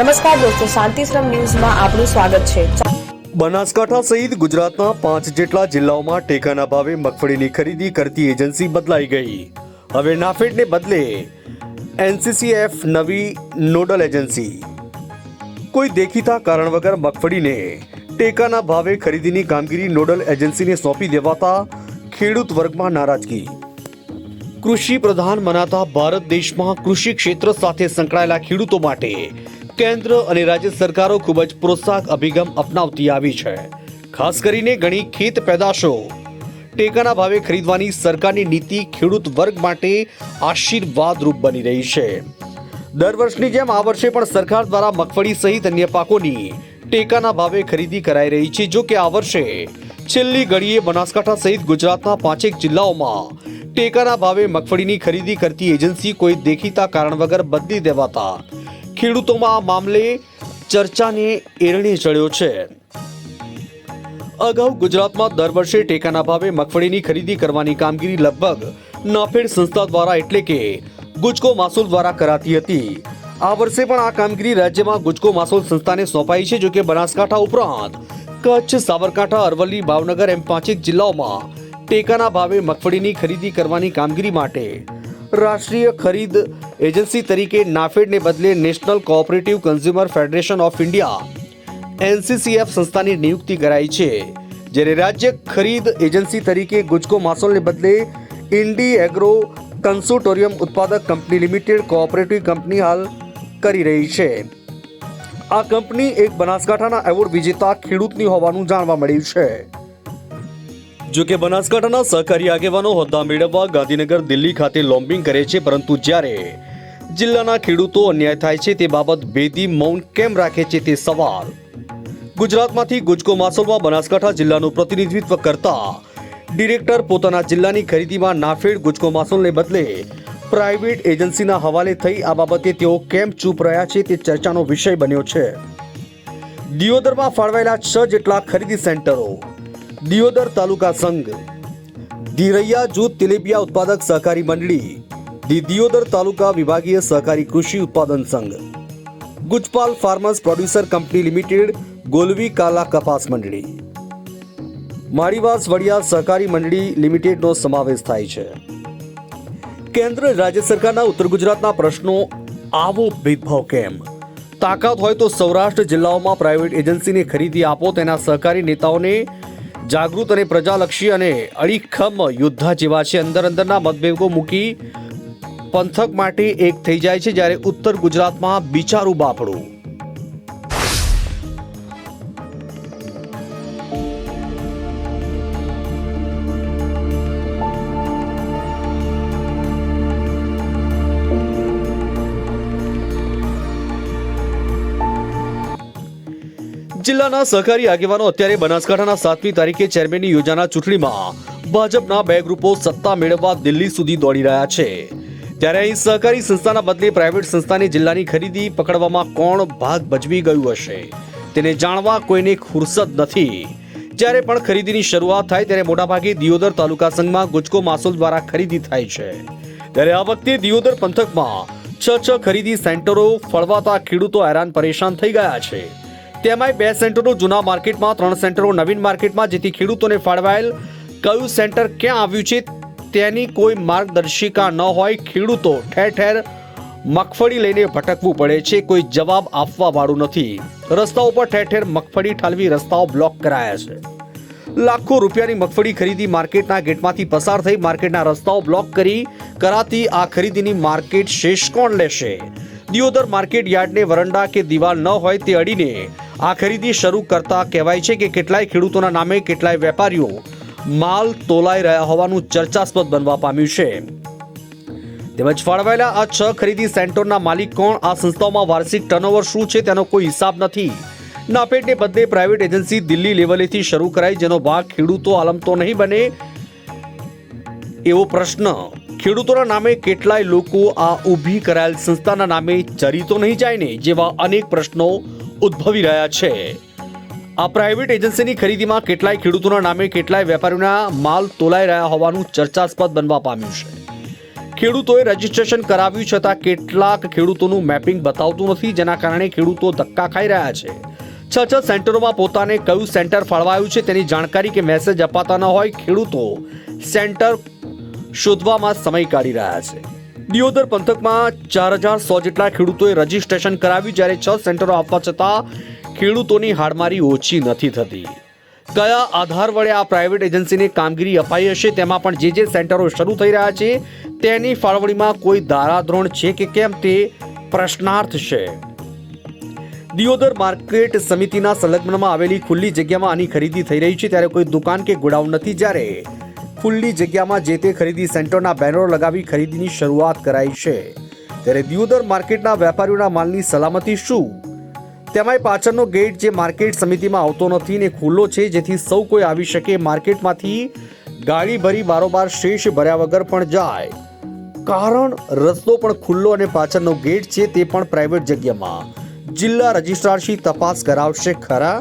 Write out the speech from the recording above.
નમસ્કાર દોસ્તો, શાંતિશ્રમ ન્યૂઝમાં આપનું સ્વાગત છે. બનાસકાંઠા સહિત ગુજરાતના પાંચ જેટલા જિલ્લાઓમાં ટેકાના ભાવે મગફળીની ખરીદી કરતી એજન્સી બદલાઈ ગઈ. હવે નાફેડને બદલે એનસીસીએફ નવી નોડલ એજન્સી. કોઈ દેખીતા કારણ વગર મગફળીને ટેકાના ભાવે ખરીદીની કામગીરી નોડલ એજન્સીને સોંપી દેવાતા ખેડૂત વર્ગમાં નારાજગી. કૃષિ પ્રધાન મનાતા ભારત દેશમાં કૃષિ ક્ષેત્ર સાથે સંકળાયેલા ખેડૂતો માટે કેન્દ્ર અને રાજ્ય સરકારો ખૂબ જ પ્રોત્સાહક અભિગમ અપનાવતી આવી છે. ખાસ કરીને ઘણી ખેત પેદાશો. ટેકાના ભાવે ખરીદવાની સરકારની નીતિ ખેડૂત વર્ગ માટે આશીર્વાદરૂપ બની રહી છે. દર વર્ષની જેમ આ વર્ષે પણ સરકાર દ્વારા મગફળી સહિત અન્ય પાકોની ટેકાના ભાવે ખરીદી કરાઈ રહી છે. જો કે આ વર્ષે છેલ્લી ઘડીએ બનાસકાંઠા સહિત ગુજરાતના પાંચેક જિલ્લાઓમાં ટેકાના ભાવે મગફળીની ખરીદી કરતી એજન્સી કોઈ દેખીતા કારણ વગર બદલી દેવાતા ખેડૂતોમાં આ મામલે ચર્ચાને એરણે ચડ્યો છે. અગાઉ ગુજરાતમાં દર વર્ષે ટેકાના ભાવે મગફળીની ખરીદી કરવાની કામગીરી લગભગ નાફેડ સંસ્થા દ્વારા એટલે કે ગુજકો માસૂલ દ્વારા કરાતી હતી. આ વર્ષે પણ આ કામગીરી રાજ્યમાં ગુજકો માસૂલ સંસ્થાને સોંપાઈ છે, જોકે બનાસકાંઠા ઉપરાંત કચ્છ, સાબરકાંઠા, અરવલ્લી, ભાવનગર એમ પાંચેક જિલ્લાઓમાં ટેકાના ભાવે મગફળીની ખરીદી કરવાની કામગીરી માટે રાષ્ટ્રીય ખરીદ એજન્સી તરીકે નાફેડને બદલે National Cooperative Consumer Federation of India, NCCF સંસ્થાની નિયુક્તિ કરાઈ છે, જ્યારે રાજ્ય ખરીદ એજન્સી તરીકે ગુજકો માસોલને બદલે ઇન્ડી એગ્રો કન્સોટોરિયમ ઉત્પાદક કંપની લિમિટેડ કોઓપરેટિવ કંપની હાલ કરી રહી છે. આ કંપની એક બનાસકાંઠાના એવોર્ડ વિજેતા ખેડૂતની હોવાનું જાણવા મળ્યું છે. જો કે બનાસકાંઠાના સહકારી આગેવાનો હોદ્દા મેળવવા ગાંધીનગર દિલ્હી ખાતે લોમ્બિંગ કરે છે, પરંતુ જ્યારે જિલ્લાના ખેડૂતો અન્યાય થાય છે તે બાબત ભેદી મૌન કેમ રાખે છે તે સવાલ. ગુજરાતમાંથી ગુજકો માસોલમાં બનાસકાંઠા જિલ્લાનું પ્રતિનિધિત્વ કરતા ડિરેક્ટર પોતાના જિલ્લાની ખરીદીમાં નાફેડ ગુજકો માસોલને બદલે પ્રાઇવેટ એજન્સીના હવાલે થઈ આ બાબતે તેઓ કેમ ચૂપ રહ્યા છે તે ચર્ચાનો વિષય બન્યો છે. દિયોદરમાં ફાળવાયેલા છ જેટલા ખરીદી સેન્ટરો દિયોદર તાલુકા સંઘ ધીરૈયા જૂથ તેલેબિયા ઉત્પાદક સહકારી મંડળી દિયોદર તાલુકા વિભાગીય સહકારી કૃષિ ઉત્પાદન સંઘ, Gujpal farmers producer company limited, Golvi કાલા કપાસ મંડળી. માળીવાસ વડિયા સહકારી મંડળી લિમિટેડનો સમાવેશ થાય છે. કેન્દ્ર રાજ્ય સરકારના ઉત્તર ગુજરાતના પ્રશ્નો, આવો ભેદભાવ કેમ? તાકાત હોય તો સૌરાષ્ટ્ર જિલ્લાઓમાં પ્રાઇવેટ એજન્સીને ખરીદી આપો, તેના સહકારી નેતાઓને જાગૃત અને પ્રજાલક્ષી અને અડીખમ યોદ્ધા જેવા છે. અંદર અંદરના મતભેદો મૂકી પંથક માટે એક થઈ જાય છે. જ્યારે ઉત્તર ગુજરાતમાં બિચારું બાપડું જિલ્લાના સહકારી આગેવાનો અત્યારે બનાસકાંઠાના સાતમી તારીખે ચેરમેનની યોજાનાર ચૂંટણીમાં ભાજપના બે ગ્રુપો સત્તા મેળવવા દિલ્હી સુધી દોડી રહ્યા છે. ત્યારે અહીં સહકારી સંસ્થાના બદલે પ્રાઇવેટ સંસ્થાની જિલ્લાની ખરીદી પકડવામાં કોણ ભાગ ભજવી ગયું હશે, તેને જાણવા કોઈને ફુરસદ નથી. જ્યારે પણ ખરીદીની શરૂઆત થાય ત્યારે મોટાભાગે દિયોદર તાલુકા સંઘમાં ગુજકો માસુલ દ્વારા ખરીદી થાય છે. ત્યારે આ વખતે દિયોદર પંથકમાં છ છ ખરીદી સેન્ટરો ફળવાતા ખેડૂતો હેરાન પરેશાન થઈ ગયા છે. તેમાંય બે સેન્ટરો જૂના માર્કેટમાં, ત્રણ સેન્ટરો નવીન માર્કેટમાં, જેથી ખેડૂતોને ફાળવાયેલ કયું સેન્ટર ક્યાં આવ્યું છે તેની કોઈ માર્ગદર્શિકા ન હોય. ખેડૂતો ઠેર ઠેર મગફળી લઈને ભટકવું પડે છે, કોઈ જવાબ આપવા વાળું નથી. રસ્તાઓ પર ઠેર ઠેર મગફળી ઠાલવી રસ્તાઓ બ્લોક કરાયા છે. લાખો રૂપિયાની મગફળી ખરીદી માર્કેટના ગેટમાંથી પસાર થઈ માર્કેટના રસ્તાઓ બ્લોક કરી કરાતી આ ખરીદીની માર્કેટ શેષ કોણ લેશે. દિયોદર માર્કેટ યાર્ડને વરંડા કે દિવાલ ન હોય તે અડીને આ ખરીદી શરૂ કરતા કહેવાય છે કે કેટલાય ખેડૂતોના નામે કેટલાય વેપારીઓ માલ તોલાઈ રહ્યા હોવાનું ચર્ચાસ્પદ બનવા પામ્યું છે. તેમજ ફાળવાયેલા આ છ ખરીદી સેન્ટરના માલિક કોણ? આ સંસ્થાઓમાં વાર્ષિક ટર્નઓવર શું છે તેનો કોઈ હિસાબ નથી. નાપેટને બદલે પ્રાઇવેટ એજન્સી દિલ્હી લેવલેથી શરૂ કરાઈ જેનો ભાગ ખેડૂતો આલમતો નહીં બને એવો પ્રશ્ન. ખેડૂતોના નામે કેટલાય લોકો આ ઊભી કરાયેલ સંસ્થાના નામે ચરી તો નહીં જાય ને જેવા અનેક પ્રશ્નો ઉદ્ભવી રહ્યા છે. આ પ્રાઇવેટ એજન્સીની ખરીદીમાં કેટલાય ખેડૂતોના નામે કેટલાય વેપારીઓના માલ તોલાઈ રહ્યા હોવાનું ચર્ચાસ્પદ બનવા પામ્યું છે. ખેડૂતોએ રજીસ્ટ્રેશન કરાવ્યું છતાં કેટલાક ખેડૂતોનું મેપિંગ બતાવતું નથી, જેના કારણે ખેડૂતો ધક્કા ખાઈ રહ્યા છે. છ છ સેન્ટરોમાં પોતાને કયું સેન્ટર ફાળવાયું છે તેની જાણકારી કે મેસેજ અપાતા ન હોય ખેડૂતો સેન્ટર શોધવામાં સમય કાઢી રહ્યા છે. દિયોદર પંથકમાં ચાર હજાર સો જેટલા ખેડૂતોએ રજીસ્ટ્રેશન કરાવ્યું જ્યારે છ સેન્ટરો આપવા છતાં ખેડૂતોની હાડમારી ઓછી નથી થતી. કયા આધાર વડે આ પ્રાઇવેટ એજન્સીને કામગીરી અપાઈ હશે તેમાં પણ જે જે સેન્ટરો શરૂ થઈ રહ્યા છે તેની ફાળવણીમાં કોઈ ધારાધોરણ છે કે કેમ તે પ્રશ્નાર્થ છે. દિયોદર માર્કેટ સમિતિના સંલગ્નમાં આવેલી ખુલ્લી જગ્યામાં આની ખરીદી થઈ રહી છે ત્યારે કોઈ દુકાન કે ગોડાઉન નથી જ્યારે ખુલ્લી જગ્યામાં જે તે ખરીદી સેન્ટરના બેનરો લગાવી ખરીદીની શરૂઆત કરાઈ છે. ત્યારે દિયોદર માર્કેટના વેપારીઓના માલની સલામતી શું? તેમાંય પાછળનો ગેટ જે માર્કેટ સમિતિમાં આવતો નથી ને ખુલ્લો છે, જેથી સૌ કોઈ આવી શકે માર્કેટમાંથી ગાડી ભરી બારોબાર શેષ ભર્યા વગર પણ જાય. કારણ રસ્તો પણ ખુલ્લો અને પાછળનો ગેટ છે તે પણ પ્રાઇવેટ જગ્યામાં. જિલ્લા રજિસ્ટ્રારશ્રી તપાસ કરાવશે ખરા?